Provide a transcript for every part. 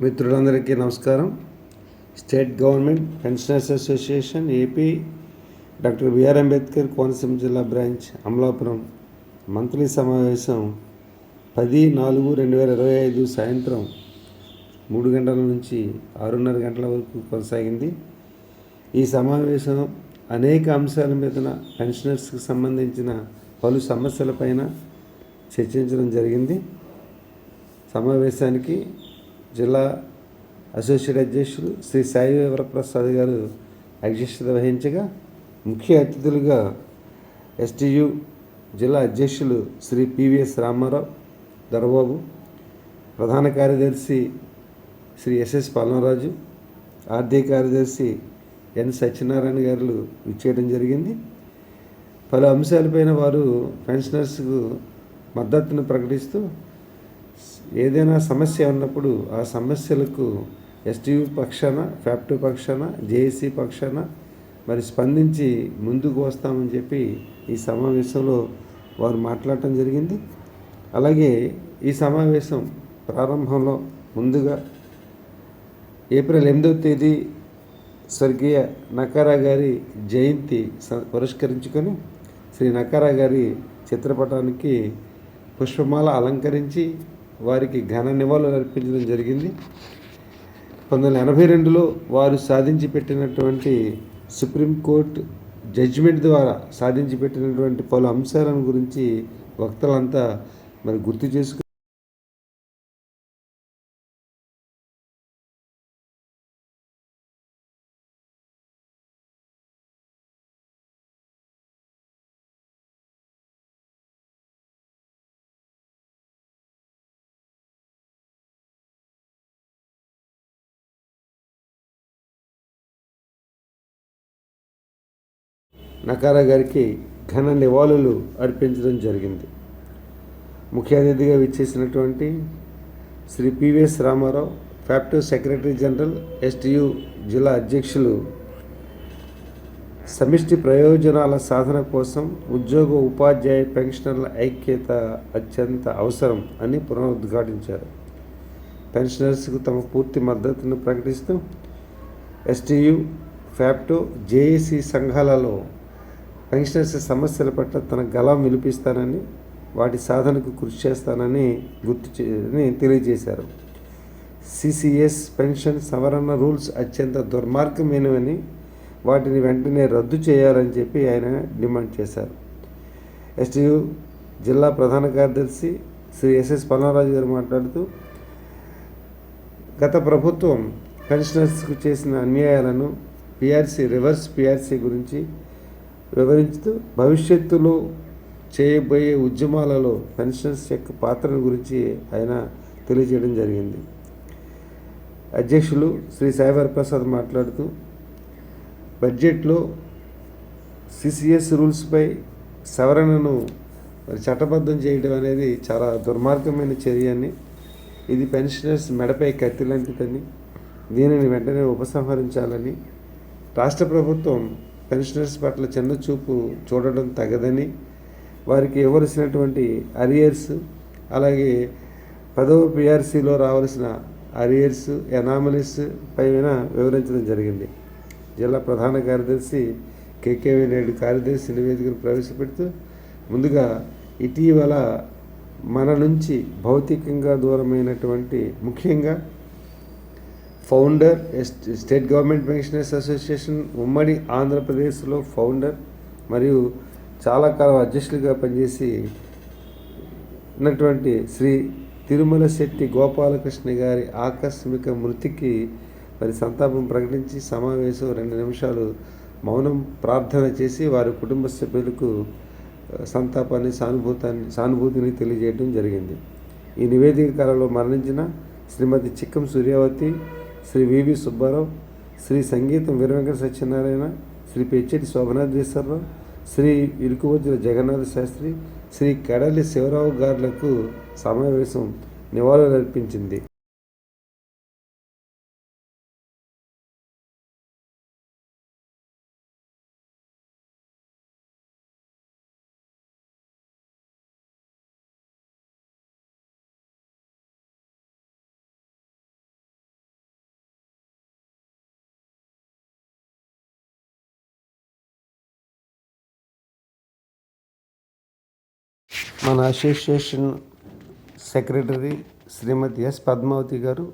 మిత్రులందరికీ నమస్కారం. State government pensioners association AP doctor BR Ambedkar Konaseema జిల్లా బ్రాంచ్ అమలాపురం. మంత్లీ సమావేశం పది నాలుగు రెండు వేల ఇరవై ఐదు సాయంత్రం మూడు గంటల నుంచి ఆరున్నర గంటల వరకు కొనసాగింది. ఈ సమావేశం అనేక అంశాల మీద పెన్షనర్స్కి సంబంధించిన పలు సమస్యలపైన చర్చించడం జరిగింది. సమావేశానికి జిల్లా అసోసియేట్ అధ్యక్షులు శ్రీ సాయి వరప్రసాద్ గారు అధ్యక్షత వహించగా ముఖ్య అతిథులుగా ఎస్టీయు జిల్లా అధ్యక్షులు శ్రీ పివిఎస్ రామారావు దొరబాబు ప్రధాన కార్యదర్శి శ్రీ ఎస్ఎస్ పల్మరాజు ఆర్థిక కార్యదర్శి ఎన్. సత్యనారాయణ గారు ఇచ్చేయడం జరిగింది. పలు అంశాలపైన వారు పెన్షనర్స్కు మద్దతును ప్రకటిస్తూ ఏదైనా సమస్య ఉన్నప్పుడు ఆ సమస్యలకు ఎస్టీయూ పక్షాన ఫ్యాప్టో పక్షాన జేఏసీ పక్షాన మరి స్పందించి ముందుకు వస్తామని చెప్పి ఈ సమావేశంలో వారు మాట్లాడటం జరిగింది. అలాగే ఈ సమావేశం ప్రారంభంలో ముందుగా ఏప్రిల్ ఎనిమిదవ తేదీ స్వర్గీయ నకారా గారి జయంతి స- పురస్కరించుకొని శ్రీ నకారా గారి చిత్రపటానికి పుష్పమాల అలంకరించి వారికి ఘన నివాళులు అర్పించడం జరిగింది. పంతొమ్మిది వందల ఎనభై రెండులో వారు సాధించి పెట్టినటువంటి సుప్రీంకోర్టు జడ్జిమెంట్ ద్వారా సాధించి పెట్టినటువంటి పలు అంశాలను గురించి వక్తలంతా మరి గుర్తు చేసుకు నకారా గారికి ఘన నివాళులు అర్పించడం జరిగింది. ముఖ్య అతిథిగా విచ్చేసినటువంటి Shri PVS Ramarao FAPTO secretary general STU జిల్లా అధ్యక్షులు. సమిష్టి ప్రయోజనాల సాధన కోసం ఉద్యోగ ఉపాధ్యాయ పెన్షనర్ల ఐక్యత అత్యంత అవసరం అని పునరుద్ఘాటించారు. పెన్షనర్స్కు తమ పూర్తి మద్దతును ప్రకటిస్తూ ఎస్టీయు ఫ్యాప్టో జేఏసీ సంఘాలలో పెన్షనర్స్ సమస్యల పట్ల తన గళం వినిపిస్తానని వాటి సాధనకు కృషి చేస్తానని గుర్తు అని తెలియజేశారు. సిసిఎస్ పెన్షన్ సవరణ రూల్స్ అత్యంత దుర్మార్గమైనవని వాటిని వెంటనే రద్దు చేయాలని చెప్పి ఆయన డిమాండ్ చేశారు. ఎస్టీయు జిల్లా ప్రధాన కార్యదర్శి శ్రీ ఎస్ఎస్ పల్మరాజు గారు మాట్లాడుతూ గత ప్రభుత్వం పెన్షనర్స్కు చేసిన అన్యాయాలను పిఆర్సీ రివర్స్ పిఆర్సీ గురించి వివరించుతూ భవిష్యత్తులో చేయబోయే ఉద్యమాలలో పెన్షనర్స్ యొక్క పాత్రను గురించి ఆయన తెలియజేయడం జరిగింది. అధ్యక్షులు శ్రీ సాయివర్ ప్రసాద్ మాట్లాడుతూ బడ్జెట్లో సిసిఎస్ రూల్స్పై సవరణను మరి చట్టబద్ధం చేయడం అనేది చాలా దుర్మార్గమైన చర్య అని ఇది పెన్షనర్స్ మెడపై కత్తి లాంటిదని దీనిని వెంటనే ఉపసంహరించాలని రాష్ట్ర ప్రభుత్వం పెన్షనర్స్ పట్ల చిన్న చూపు చూడడం తగదని వారికి ఇవ్వవలసినటువంటి అరియర్స్ అలాగే పదవ పిఆర్సీలో రావాల్సిన అరియర్స్ ఎనామలీస్ పైన వివరించడం జరిగింది. జిల్లా ప్రధాన కార్యదర్శి కేకేవి నాయుడు కార్యదర్శి నివేదికను ప్రవేశపెడుతూ ముందుగా ఇటీవల మన నుంచి భౌతికంగా దూరమైనటువంటి ముఖ్యంగా ఫౌండర్ ఎస్- స్టేట్ గవర్నమెంట్ పెన్షనర్స్ అసోసియేషన్ ఉమ్మడి ఆంధ్రప్రదేశ్లో ఫౌండర్ మరియు చాలా కాలం అధ్యక్షులుగా పనిచేసి ఉన్నటువంటి శ్రీ తిరుమల శెట్టి గోపాలకృష్ణ గారి ఆకస్మిక మృతికి మరి సంతాపం ప్రకటించి సమావేశం రెండు నిమిషాలు మౌనం ప్రార్థన చేసి వారి కుటుంబ సభ్యులకు సంతాపాన్ని సానుభూతాన్ని సానుభూతిని తెలియజేయడం జరిగింది. ఈ నివేదిక కాలంలో మరణించిన శ్రీమతి చిక్కం సూర్యావతి శ్రీ వివి సుబ్బారావు శ్రీ సంగీతం వీరవెంకట సత్యనారాయణ శ్రీ పెచ్చెటి శోభనాథేశ్వరరావు శ్రీ ఇరుకువజ్ర జగన్నాథ శాస్త్రి శ్రీ కడలి శివరావు గారులకు సమావేశం నివాళులర్పించింది. మన association secretary Shrimati S Padmavathi garu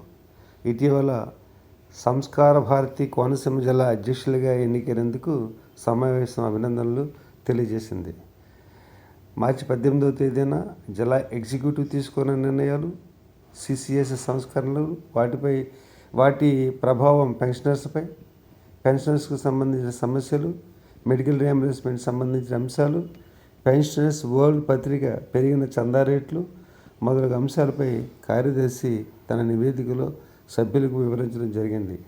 ఇటీవల సంస్కార భారతి కోనసీమ జిల్లా అధ్యక్షులుగా ఎన్నికైనందుకు సమావేశం అభినందనలు తెలియజేసింది. మార్చి పద్దెనిమిదవ తేదీన జిల్లా ఎగ్జిక్యూటివ్ తీసుకున్న నిర్ణయాలు సిసిఎస్ సంస్కరణలు వాటిపై వాటి ప్రభావం పెన్షనర్స్పై పెన్షనర్స్కు సంబంధించిన సమస్యలు మెడికల్ రియంబర్స్మెంట్ సంబంధించిన అంశాలు పెన్షనర్స్ వరల్డ్ పత్రిక పెరిగిన చందా రేట్లు మొదలగు అంశాలపై కార్యదర్శి తన నివేదికలో సభ్యులకు వివరించడం జరిగింది.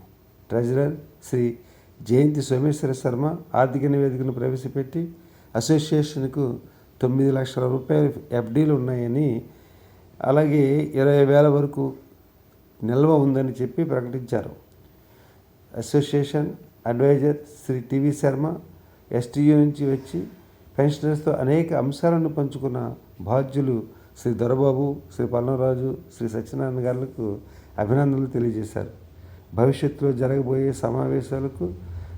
ట్రెజరర్ శ్రీ జయంతి సోమేశ్వర శర్మ ఆర్థిక నివేదికను ప్రవేశపెట్టి అసోసియేషన్కు తొమ్మిది లక్షల రూపాయలు ఎఫ్డీలు ఉన్నాయని అలాగే ఇరవై వేల వరకు నిల్వ ఉందని చెప్పి ప్రకటించారు. Association adviser Shri TV Sharma STU నుంచి వచ్చి పెన్షనర్స్తో అనేక అంశాలను పంచుకున్న బాధ్యులు శ్రీ దొరబాబు శ్రీ పల్లవరాజు శ్రీ సత్యనారాయణ గారులకు అభినందనలు తెలియజేశారు. భవిష్యత్తులో జరగబోయే సమావేశాలకు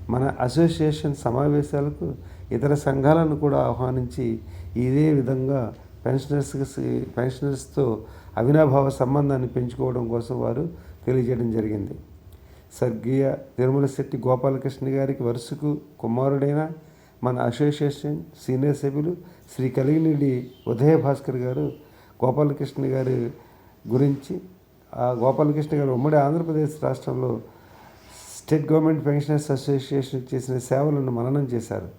మన అసోసియేషన్ సమావేశాలకు ఇతర సంఘాలను కూడా ఆహ్వానించి ఇదే విధంగా పెన్షనర్స్కి పెన్షనర్స్తో అవినాభావ సంబంధాన్ని పెంచుకోవడం కోసం వారు తెలియజేయడం జరిగింది. స్వర్గీయ తిరుమల శెట్టి గోపాలకృష్ణ గారికి వరుసకు కుమారుడైన మన అసోసియేషన్ సీనియర్ సభ్యులు శ్రీ కలిగినెడ్డి ఉదయ భాస్కర్ గారు గోపాలకృష్ణ గారి గురించి ఆ గోపాలకృష్ణ గారు ఉమ్మడి ఆంధ్రప్రదేశ్ రాష్ట్రంలో స్టేట్ గవర్నమెంట్ పెన్షనర్స్ అసోసియేషన్ చేసిన సేవలను మననం చేశారు.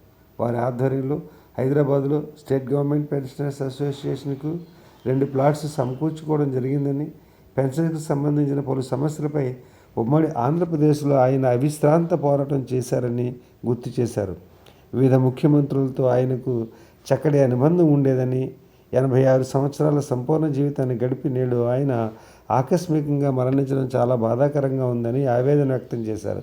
వారి ఆధ్వర్యంలో హైదరాబాద్లో స్టేట్ గవర్నమెంట్ పెన్షనర్స్ అసోసియేషన్కు రెండు ప్లాట్స్ సమకూర్చుకోవడం జరిగిందని పెన్షన్కు సంబంధించిన పలు సమస్యలపై ఉమ్మడి ఆంధ్రప్రదేశ్లో ఆయన అవిశ్రాంత పోరాటం చేశారని గుర్తు చేశారు. వివిధ ముఖ్యమంత్రులతో ఆయనకు చక్కటి అనుబంధం ఉండేదని ఎనభై ఆరు సంవత్సరాల సంపూర్ణ జీవితాన్ని గడిపి నేడు ఆయన ఆకస్మికంగా మరణించడం చాలా బాధాకరంగా ఉందని ఆవేదన వ్యక్తం చేశారు.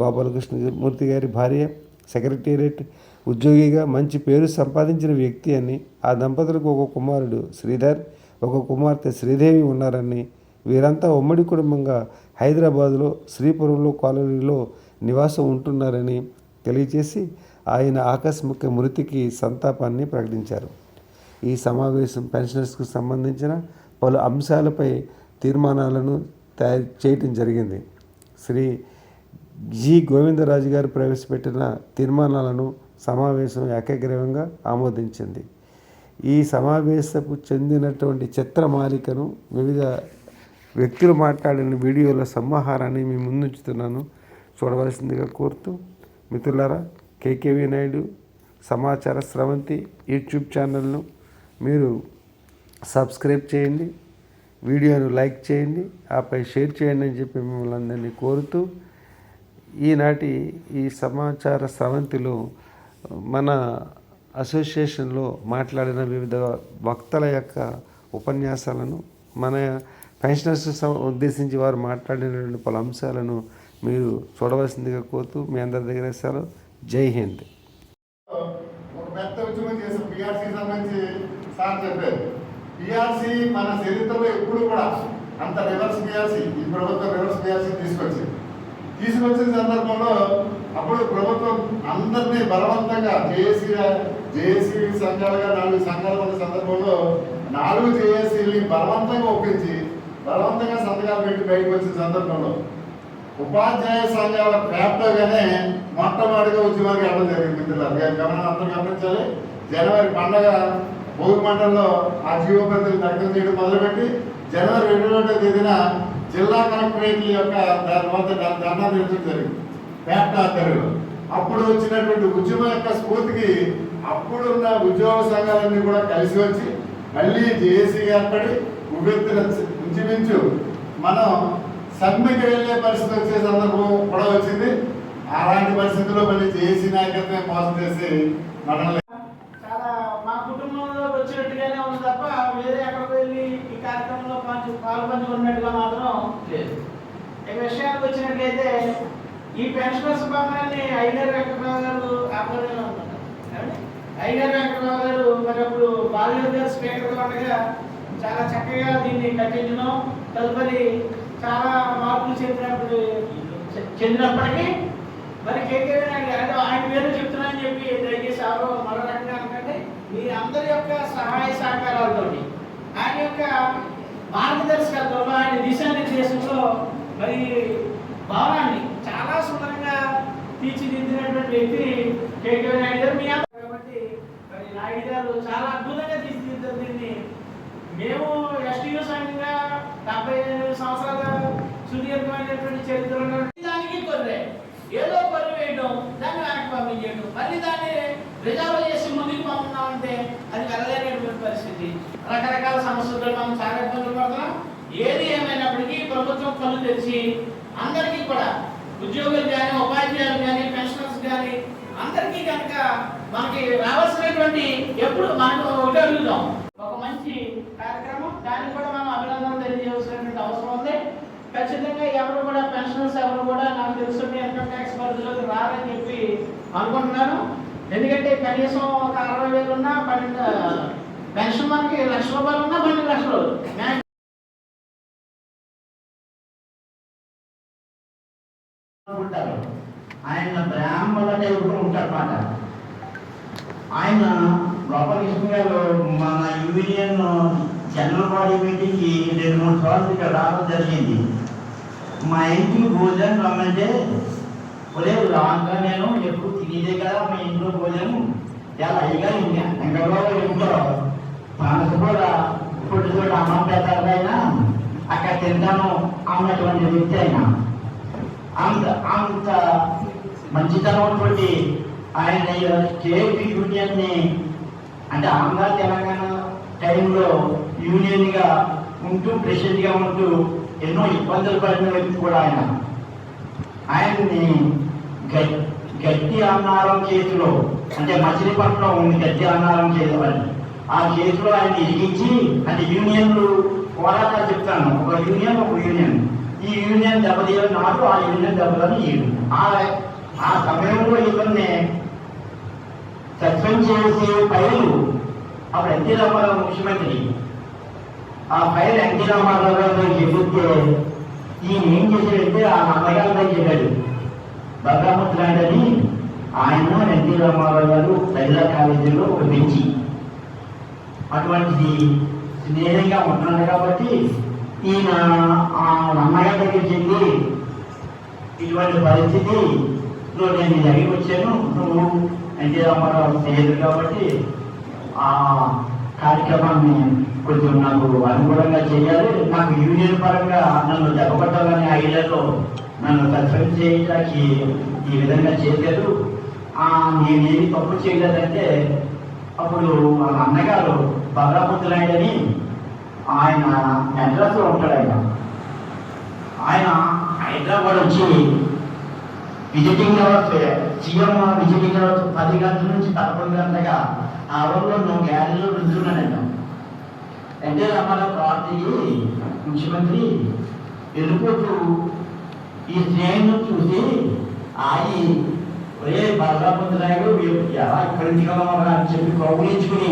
గోపాలకృష్ణ మూర్తి గారి భార్య సెక్రటేరియట్ ఉద్యోగిగా మంచి పేరు సంపాదించిన వ్యక్తి అని ఆ దంపతులకు ఒక కుమారుడు శ్రీధర్ ఒక కుమార్తె శ్రీదేవి ఉన్నారని వీరంతా ఉమ్మడి కుటుంబంగా హైదరాబాదులో శ్రీపురంలో కాలనీలో నివాసం ఉంటున్నారని తెలియజేసి ఆయన ఆకస్మిక మృతికి సంతాపాన్ని ప్రకటించారు. ఈ సమావేశం పెన్షనర్స్కు సంబంధించిన పలు అంశాలపై తీర్మానాలను తయారు చేయటం జరిగింది. శ్రీ జి. గోవిందరాజు గారు ప్రవేశపెట్టిన తీర్మానాలను సమావేశం ఏకగ్రీవంగా ఆమోదించింది. ఈ సమావేశపు చెందినటువంటి చిత్రమాలికను వివిధ వ్యక్తులు మాట్లాడిన వీడియోల సమాహారాన్ని మీ ముందుంచుతున్నాను. చూడవలసిందిగా కోరుతూ మిత్రులారా కేకేవి నాయుడు సమాచార స్రవంతి యూట్యూబ్ ఛానల్ను మీరు సబ్స్క్రైబ్ చేయండి వీడియోను లైక్ చేయండి ఆపై షేర్ చేయండి అని చెప్పి మిమ్మల్ని అందరినీ కోరుతూ ఈనాటి ఈ సమాచార స్రవంతిలో మన అసోసియేషన్లో మాట్లాడిన వివిధ వక్తల యొక్క ఉపన్యాసాలను మన పెన్షనర్స్ ఉద్దేశించి వారు మాట్లాడినటువంటి పలు అంశాలను మీరు చూడవలసిందిగా కోరుతూ మీ అందరి దగ్గర సెలవు జై హింద్. ఒక పెద్ద ఉద్యమం చేసాం పిఆర్సీ సంబంధించి సార్ చెప్పారు. పిఆర్సీ మన చరిత్రలో ఎప్పుడు కూడా అంత రివర్స్ పిఆర్సీ ఈ ప్రభుత్వం రివర్స్ పిఆర్సీ తీసుకొచ్చింది. తీసుకొచ్చిన సందర్భంలో అప్పుడు ప్రభుత్వం అందరినీ బలవంతంగా జేఏసీ జేఏసీ సంఘాలుగా నాలుగు సంఘాలు ఉన్న సందర్భంలో నాలుగు జేఏసీని బలవంతంగా ఒప్పించి బలవంతంగా సంతకాలు పెట్టి బయటకు వచ్చిన సందర్భంలో ఉపాధ్యాయ సంఘాల పేరుతోగానే మొట్టమొదటిగా ఉద్యమానికి వెళ్ళడం జరిగింది మిత్రులారు. గమనం అందరూ గమనించాలి. జనవరి పండగ భోగి మండలంలో ఆ జీవోపతిని దగ్ధం చేయడం మొదలుపెట్టి జనవరి రెండు రెండవ తేదీన జిల్లా కలెక్టరేట్ల యొక్క దాని వద్ద ధర్నా నిర్వహించడం జరిగింది. పేట ఆధ్వర్యంలో అప్పుడు వచ్చినటువంటి ఉద్యమం యొక్క స్ఫూర్తికి అప్పుడున్న ఉద్యోగ సంఘాలన్నీ కూడా కలిసి వచ్చి మళ్ళీ జేఏసీ ఏర్పడి ఉవ్వెత్తున ఇంచుమించు మనం సమ్మెకి వెళ్ళే పరిస్థితి వచ్చే సందర్భం కూడా వచ్చింది. అలాంటి పరిస్థితుల్లో మళ్ళీ జేసీ నాయకత్వమే మోసం చేసి మనం చాలా మా కుటుంబంలో వచ్చినట్టుగానే ఉంది తప్ప వేరే ఎక్కడికి వెళ్ళి ఈ కార్యక్రమంలో పంచు పాల్పంచుకున్నట్టుగా మాత్రం లేదు. ఈ విషయానికి వచ్చినట్లయితే ఈ పెన్షన్ భవనాన్ని ఐగర్ వెంకటరావు గారు ఆధ్వర్యంలో ఉన్నారు ఏమండి? ఐగర్ వెంకటరావు గారు మరి అప్పుడు బాలయ్య గారు స్పీకర్గా ఉండగా చాలా చక్కగా దీన్ని కట్టించడం తదుపరి చాలా మార్పులు చెందినప్పుడు చెందినప్పటికీ మరి కేకే అంటే ఆయన పేరు చెప్తున్నానని చెప్పి దయచేసి ఆరో మరో రకంగా అనకండి. మీ అందరి యొక్క సహాయ సహకారాలతోటి ఆయన యొక్క మార్గదర్శకత్వంలో ఆయన దిశానిర్దేశంలో మరి భావాన్ని చాలా సుందరంగా తీర్చిదిద్దినటువంటి వ్యక్తి కేకే నాయుడు గారు. మీ అందరూ కాబట్టి మరి నాయుడు గారు చాలా అద్భుతంగా తీర్చిదిద్దారు దీన్ని. మేము ఎస్టీయూ సంఘంగా డెబ్బై ఎనిమిది సంవత్సరాల సుదీర్ఘమైనటువంటి చరిత్ర దానికి కొర్రే. ఏదో కొర్రి వేయడం దాన్ని వెనక్కి పంపించేయడం మళ్ళీ దాన్ని రిజర్వ్ చేసి ముందుకు పంపుతామంటే అది వెళ్ళలేనటువంటి పరిస్థితి. రకరకాల సమస్యలతో మనం చాలా ఇబ్బందులు పడుతున్నాం. ఏది ఏమైనప్పటికీ ప్రభుత్వం పనులు తెరిచి అందరికీ కూడా ఉద్యోగులు కానీ ఉపాధ్యాయులు కానీ పెన్షనర్స్ కానీ అందరికీ కనుక మనకి రావాల్సినటువంటి ఎప్పుడు మనకు ఒకటి కార్యక్రమం. దానికి కూడా మనం అభినందనలు తెలియజేయాల్సినటువంటి అవసరం ఉంది. ఖచ్చితంగా ఎవరు కూడా పెన్షనర్స్ ఎవరు కూడా నాకు తెలుసు ఇన్కమ్ ట్యాక్స్ పరిధిలోకి రారని చెప్పి అనుకుంటున్నాను. ఎందుకంటే కనీసం ఒక అరవై వేలు ఉన్నా పన్నెండు పెన్షన్ మనకి లక్ష రూపాయలు ఉన్నా పన్నెండు లక్షలు ఉంటారు. ఆయన బ్రాహ్మణ దేవుడు ఉంటారన్నమాట ఆయన గోపాలకృష్ణ మన యూనియన్ జనరల్ బాడీ మీటింగ్కి రెండు మూడు సార్లు ఇక్కడ రావడం జరిగింది. మా ఇంటికి భోజనం రమ్మంటే ఒరే రాగా నేను ఎప్పుడు తినేదే కదా మా ఇంట్లో భోజనం. చాలా హైగా వెంకటబాబు ఇంట్లో మనసు కూడా ఇప్పుడు చూడ అమ్మ పెద్దలైనా అక్కడ తింటాను అన్నటువంటి వ్యక్తి అయినా అంత అంత మంచితనం ఆయన స్టేట్ యూనియన్ని అంటే ఆంధ్ర తెలంగాణ టైంలో యూనియన్గా ఉంటూ ప్రెసిడెంట్గా ఉంటూ ఎన్నో ఇబ్బందులు పడిన వ్యక్తి కూడా ఆయన. ఆయన్ని గట్టి అన్నారం కేసులో అంటే మచిలీపట్నం ఉంది గట్టి అన్నారం కేసు ఆ కేసులో ఆయన ఇరిగించి అంటే యూనియన్లు పోరాటాలు చెప్తాను. ఒక యూనియన్ ఒక యూనియన్. ఈ యూనియన్ దెబ్బతీయడం నాడు ఆ యూనియన్ దెబ్బతని ఈడు. ఆ ఆ సమయంలో ఇతన్ని సస్పెండ్ చేసే ఫైలు అప్పుడు ఎన్టీ రామారావు ముఖ్యమంత్రి. ఆ ఫైల్ ఎన్టీ రామారావు గారు చెబితే ఈయన ఏం చేశాడంటే ఆ నాన్నగారి చెప్పాడు. భద్రాముద్రాయుడు అని ఆయన ఎన్టీ రామారావు గారు మహిళా కాలేజీలో ఒక బెంచి. అటువంటిది స్నేహంగా ఉంటున్నాడు కాబట్టి ఈయన ఆ అమ్మగారి దగ్గరికి చెంది ఇటువంటి పరిస్థితి నువ్వు నేను జరిగి దగ్గరికి వచ్చాను నువ్వు ఎన్టీ రామారావు స్నేహితుడు కాబట్టి ఆ కార్యక్రమాన్ని కొంచెం నాకు అనుకూలంగా చేయాలి. నాకు యూనియన్ పరంగా నన్ను దెబ్బకొట్టాలనే ఐడియాలో నన్ను సస్పెండ్ చేయడానికి ఈ విధంగా చేశారు. నేనేమి తప్పు చేయలేదంటే అప్పుడు వాళ్ళ అన్నగారు భద్రాపుత్రులాయని ఆయన మెడ్రాస్లో ఉంటాడు ఆయన. ఆయన హైదరాబాద్ వచ్చి visiting hours CM visiting hours పది గంటల నుంచి పదకొండు గంటగా ఆ రోజులో నువ్వు గ్యాలరీలో నిల్చున్నాడంట ఎన్టీ రామారావు పార్టీకి ముఖ్యమంత్రి వెళ్ళిపోతూ ఈ శ్రేణిని చూసి ఆగి ఒరే బలరాపతి నాయుడు ఎలా ఇక్కడి నుంచి కలవరా అని చెప్పి కౌగులించుకుని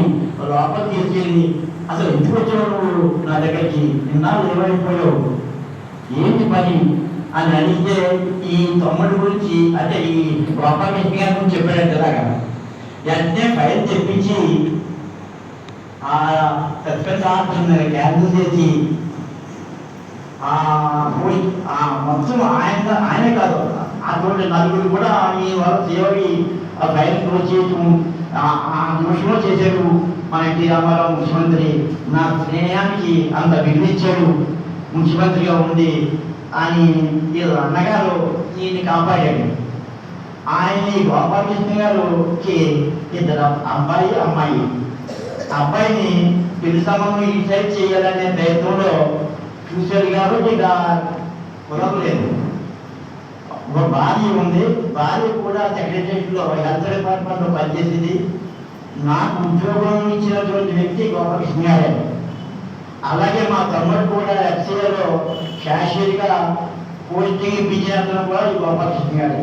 లోపల తీసుకెళ్ళి అసలు ఎందుకు వచ్చావు నువ్వు నా దగ్గరికి? నిన్న ఏమైపోయావు ఏంటి పని? అని అడిగితే ఈ తమ్ముడి గురించి అంటే ఈ గోపాలకృష్ణ గారి గురించి చెప్పాడంటే ఇలాగా వెంటనే ఫైల్ తెప్పించి ఆ సస్పెన్స్ ఆర్డర్ క్యాన్సిల్ చేసి ఆ పోయి ఆ మొత్తం ఆయన ఆయనే కాదు అటువంటి నలుగురు కూడా ఈ వాళ్ళ సేవకి ఆ ఫైల్ క్లోజ్ చేయటం ఆ- ఆ నిమిషంలో చేశాడు మన ఎన్టీ రామారావు ముఖ్యమంత్రి నా స్నేహానికి అంత విలువిచ్చాడు ముఖ్యమంత్రిగా ఉంది అని వీళ్ళ అన్నగారు ఈయన్ని కాపాడాడు. ఆయన ఈ గోపాలకృష్ణ గారుకి ఇద్దరు అబ్బాయి అమ్మాయి. అబ్బాయిని పెళ్ళి సంబంధం ఈ సైడ్ చేయాలనే ప్రయత్నంలో చూశాడు గారు ఇక కుదరలేదు ఒక భార్య ఉంది. భార్య కూడా సెక్రటరీలో హెల్త్ డిపార్ట్మెంట్లో పనిచేసింది. నాకు ఉద్యోగం ఇచ్చినటువంటి వ్యక్తి గోపాలకృష్ణ గారే. అలాగే మా తమ్ముడు కూడా ఎఫ్సీఏలో క్యాషియర్గా పోస్టింగ్ ఇప్పించినతను కూడా ఈ గోపాలకృష్ణ గారు.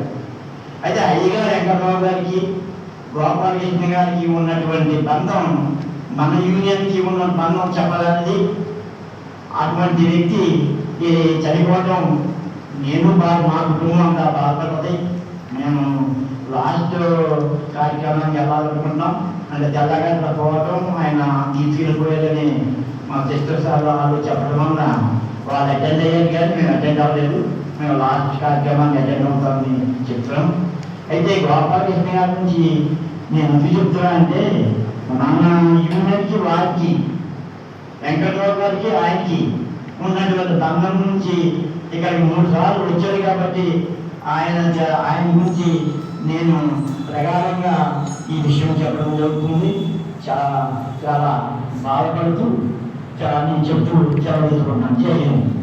అయితే అయ్యగారు వెంకటరావు గారికి గోపాలకృష్ణ గారికి ఉన్నటువంటి బంధం మన యూనియన్కి ఉన్న బంధం చెప్పాలన్నది అటువంటి వ్యక్తి చనిపోవటం నేను బాగా మా కుటుంబం అంతా బాధపడుతుంది. మేము లాస్ట్ కార్యక్రమానికి వెళ్ళాలనుకుంటున్నాం అంటే తెల్లగంట పోవటం ఆయన తీసుకెళ్ళిపోయాలని సిస్టర్ సార్ వాళ్ళు చెప్పడం వల్ల వాళ్ళు అటెండ్ అయ్యారు కానీ మేము అటెండ్ అవ్వలేదు మేము లాస్ట్ కార్యక్రమాన్ని అటెండ్ అవుతామని చెప్తున్నాం అయితే గోపాలకృష్ణ గారి నుంచి నేను ఎందుకు చెప్తున్నా అంటే మన యూనియన్కి వారికి వెంకటరావు గారికి ఆయనకి ఉన్నటువంటి బంధం నుంచి ఇక్కడికి మూడు సార్లు వచ్చారు కాబట్టి ఆయన ఆయన గురించి నేను ప్రగాఢంగా ఈ విషయం చెప్పడం జరుగుతుంది చాలా చాలా బాధపడుతూ చాలా నేను చెప్తూ సెలవు తీసుకున్నాను జై హింద్